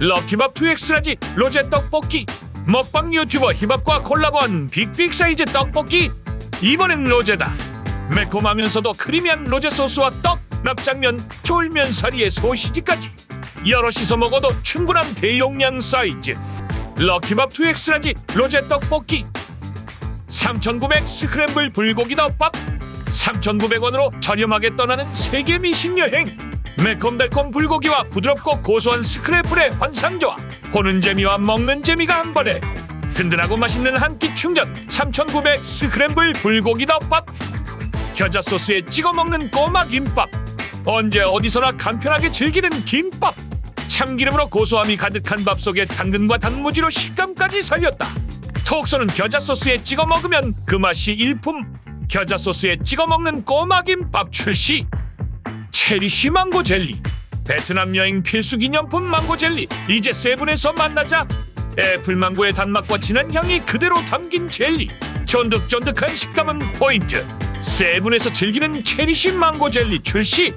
럭키밥 2X라지 로제 떡볶이. 먹방 유튜버 힙합과 콜라보한 빅빅 사이즈 떡볶이. 이번엔 로제다. 매콤하면서도 크리미한 로제 소스와 떡, 납작면, 쫄면 사리에 소시지까지. 여럿이서 먹어도 충분한 대용량 사이즈. 럭키밥 2X라지 로제 떡볶이. 3,900 스크램블 불고기 덮밥. 3,900원으로 저렴하게 떠나는 세계 미식 여행 매콤달콤 불고기와 부드럽고 고소한 스크래플의 환상조화 보는 재미와 먹는 재미가 한 번에. 든든하고 맛있는 한 끼 충전 3,900 스크램블 불고기 덮밥. 겨자 소스에 찍어 먹는 꼬마 김밥. 언제 어디서나 간편하게 즐기는 김밥. 참기름으로 고소함이 가득한 밥 속에 당근과 단무지로 식감까지 살렸다. 톡 쏘는 겨자 소스에 찍어 먹으면 그 맛이 일품. 겨자 소스에 찍어 먹는 꼬마 김밥 출시 체리쉬 망고 젤리 베트남 여행 필수 기념품 망고 젤리 이제 세븐에서 만나자. 애플 망고의 단맛과 진한 향이 그대로 담긴 젤리. 쫀득쫀득한 식감은 포인트. 세븐에서 즐기는 체리쉬 망고 젤리 출시